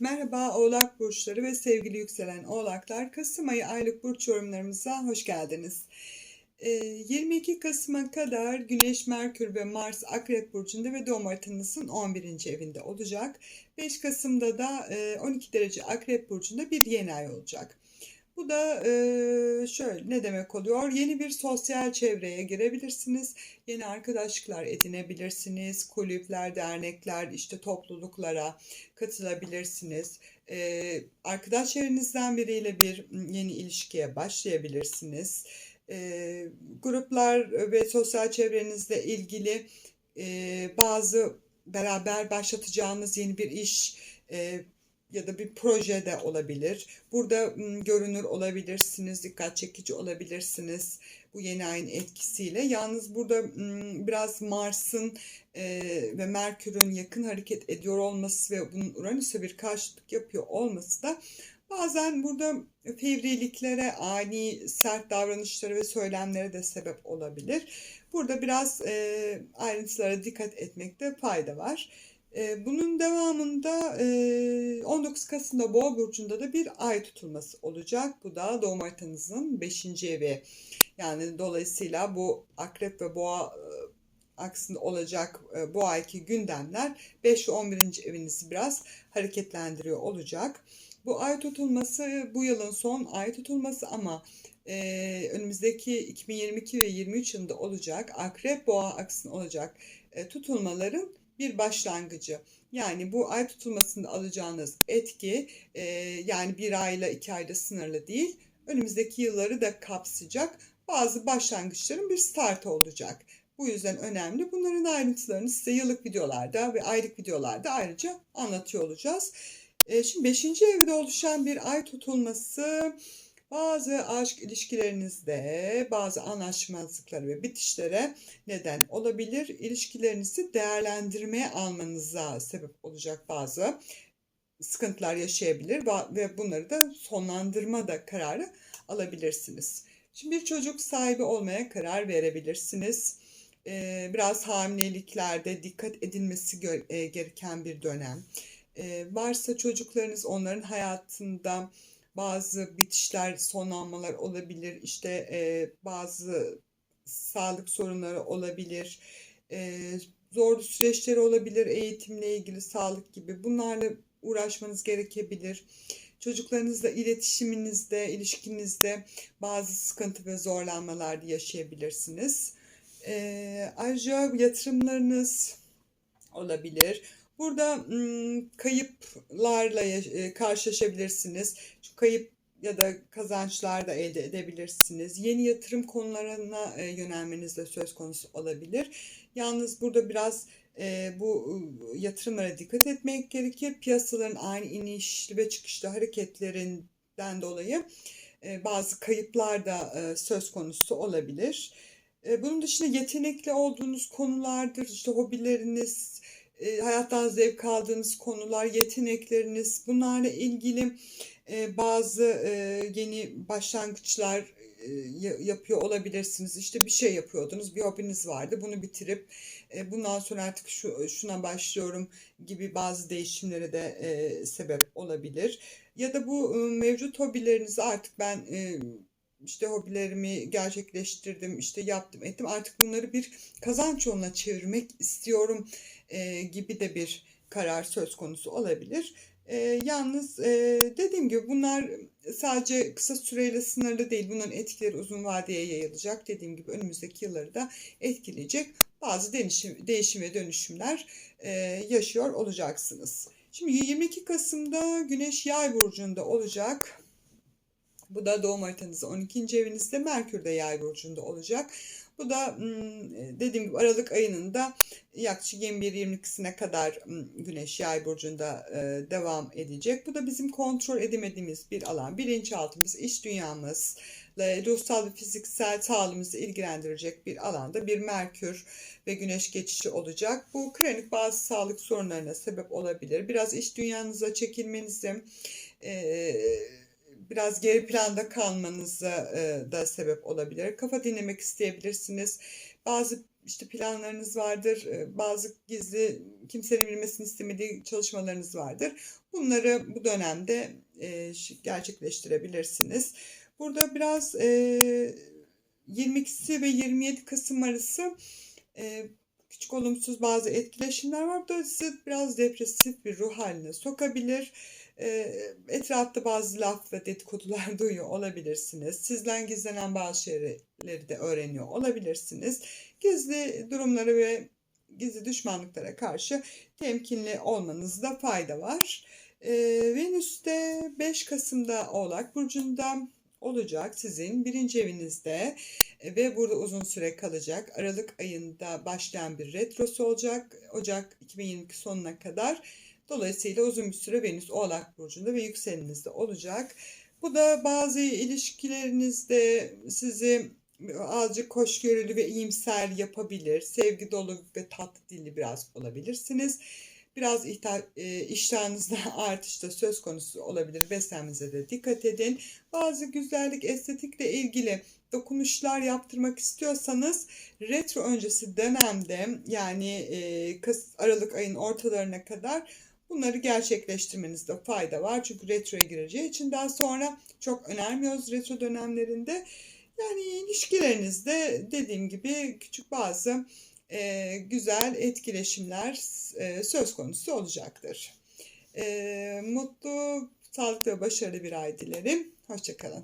Merhaba Oğlak Burçları ve sevgili yükselen Oğlaklar. Kasım ayı aylık burç yorumlarımıza hoş geldiniz. Ee, 22 Kasım'a kadar Güneş, Merkür ve Mars Akrep Burcu'nda ve doğum haritanızın 11. evinde olacak. 5 Kasım'da da e, 12 derece Akrep Burcu'nda bir yeni ay olacak. Bu da e, şöyle ne demek oluyor? Yeni bir sosyal çevreye girebilirsiniz. Yeni arkadaşlıklar edinebilirsiniz. Kulüpler, dernekler, işte topluluklara katılabilirsiniz. E, arkadaş çevrenizden biriyle bir yeni ilişkiye başlayabilirsiniz. E, gruplar ve sosyal çevrenizle ilgili e, bazı beraber başlatacağınız yeni bir iş e, ya da bir proje de olabilir. Burada görünür olabilirsiniz, dikkat çekici olabilirsiniz bu yeni ayın etkisiyle. Yalnız burada biraz Mars'ın ve Merkür'ün yakın hareket ediyor olması ve bunun Uranüs'e bir karşıtlık yapıyor olması da bazen burada fevriliklere, ani sert davranışlara ve söylemlere de sebep olabilir. Burada biraz ayrıntılara dikkat etmekte fayda var. Bunun devamında 19 Kasım'da Boğa burcunda da bir ay tutulması olacak. Bu da doğum haritanızın 5. evi. Yani dolayısıyla bu Akrep ve Boğa e, aksında olacak e, bu ayki gündemler 5 ve 11. evinizi biraz hareketlendiriyor olacak. Bu ay tutulması bu yılın son ay tutulması ama e, önümüzdeki 2022 ve 23 yılında olacak Akrep Boğa aksında olacak e, tutulmaların bir başlangıcı. Yani bu ay tutulmasında alacağınız etki e, yani bir ayla iki ayda sınırlı değil. Önümüzdeki yılları da kapsayacak bazı başlangıçların bir startı olacak. Bu yüzden önemli. Bunların ayrıntılarını size yıllık videolarda ve aylık videolarda ayrıca anlatıyor olacağız. E, şimdi 5. evde oluşan bir ay tutulması bazı aşk ilişkilerinizde bazı anlaşmazlıkları ve bitişlere neden olabilir. İlişkilerinizi değerlendirmeye almanıza sebep olacak bazı sıkıntılar yaşayabilir ve bunları da sonlandırma da kararı alabilirsiniz. Şimdi bir çocuk sahibi olmaya karar verebilirsiniz. Biraz hamileliklerde dikkat edilmesi gereken bir dönem. Varsa çocuklarınız onların hayatında bazı bitişler, sonlanmalar olabilir. İşte e, bazı sağlık sorunları olabilir. E, zorlu süreçleri olabilir eğitimle ilgili, sağlık gibi. Bunlarla uğraşmanız gerekebilir. Çocuklarınızla iletişiminizde, ilişkinizde bazı sıkıntı ve zorlanmalar yaşayabilirsiniz. E, ayrıca yatırımlarınız olabilir. Burada kayıplarla karşılaşabilirsiniz. Şu kayıp ya da kazançlar da elde edebilirsiniz. Yeni yatırım konularına yönelmeniz de söz konusu olabilir. Yalnız burada biraz bu yatırımlara dikkat etmek gerekir. Piyasaların aynı inişli ve çıkışlı hareketlerinden dolayı bazı kayıplar da söz konusu olabilir. Bunun dışında yetenekli olduğunuz konulardır, işte hobileriniz, e, hayattan zevk aldığınız konular, yetenekleriniz, bunlarla ilgili e, bazı e, yeni başlangıçlar e, yapıyor olabilirsiniz. İşte bir şey yapıyordunuz, bir hobiniz vardı. Bunu bitirip e, bundan sonra artık şu şuna başlıyorum gibi bazı değişimlere de e, sebep olabilir. Ya da bu e, mevcut hobilerinizi artık ben e, işte hobilerimi gerçekleştirdim, işte yaptım, ettim. Artık bunları bir kazanç yoluna çevirmek istiyorum e, gibi de bir karar söz konusu olabilir. E, yalnız e, dediğim gibi bunlar sadece kısa süreyle sınırlı değil. Bunların etkileri uzun vadeye yayılacak. Dediğim gibi önümüzdeki yılları da etkileyecek bazı değişim, değişim ve dönüşümler e, yaşıyor olacaksınız. Şimdi 22 Kasım'da Güneş Yay burcunda olacak. Bu da doğum haritanızda 12. evinizde Merkür de Yay burcunda olacak. Bu da hmm, dediğim gibi Aralık ayının da yaklaşık 21-22'sine kadar Güneş Yay burcunda e, devam edecek. Bu da bizim kontrol edemediğimiz bir alan. Bilinçaltımız, iş dünyamız, ruhsal ve fiziksel sağlığımızı ilgilendirecek bir alanda bir Merkür ve Güneş geçişi olacak. Bu kronik bazı sağlık sorunlarına sebep olabilir. Biraz iş dünyanıza çekilmenizi, e, biraz geri planda kalmanıza e, da sebep olabilir. Kafa dinlemek isteyebilirsiniz. Bazı işte planlarınız vardır, e, bazı gizli kimsenin bilmesini istemediği çalışmalarınız vardır. Bunları bu dönemde e, gerçekleştirebilirsiniz. Burada biraz e, 22'si ve 27 Kasım arası küçük olumsuz bazı etkileşimler var. Bu da biraz depresif bir ruh haline sokabilir. E, etrafta bazı laf ve dedikodular duyuyor olabilirsiniz. Sizden gizlenen bazı şeyleri de öğreniyor olabilirsiniz. Gizli durumlara ve gizli düşmanlıklara karşı temkinli olmanızda fayda var. E, Venüs de 5 Kasım'da Oğlak Burcu'nda olacak sizin birinci evinizde e, ve burada uzun süre kalacak. Aralık ayında başlayan bir retrosu olacak. Ocak 2022 sonuna kadar. Dolayısıyla uzun bir süre Venüs Oğlak Burcu'nda ve yükselenizde olacak. Bu da bazı ilişkilerinizde sizi azıcık hoşgörülü ve iyimser yapabilir. Sevgi dolu ve tatlı dilli biraz olabilirsiniz. Biraz e, iştahınızda artış da söz konusu olabilir. Beslenmenize de dikkat edin. Bazı güzellik, estetikle ilgili dokunuşlar yaptırmak istiyorsanız retro öncesi dönemde yani e, Aralık ayın ortalarına kadar bunları gerçekleştirmenizde fayda var. Çünkü retroya gireceği için daha sonra çok önermiyoruz retro dönemlerinde. Yani ilişkilerinizde dediğim gibi küçük bazı e, güzel etkileşimler e, söz konusu olacaktır. E, mutlu, sağlıklı ve başarılı bir ay dilerim. Hoşçakalın.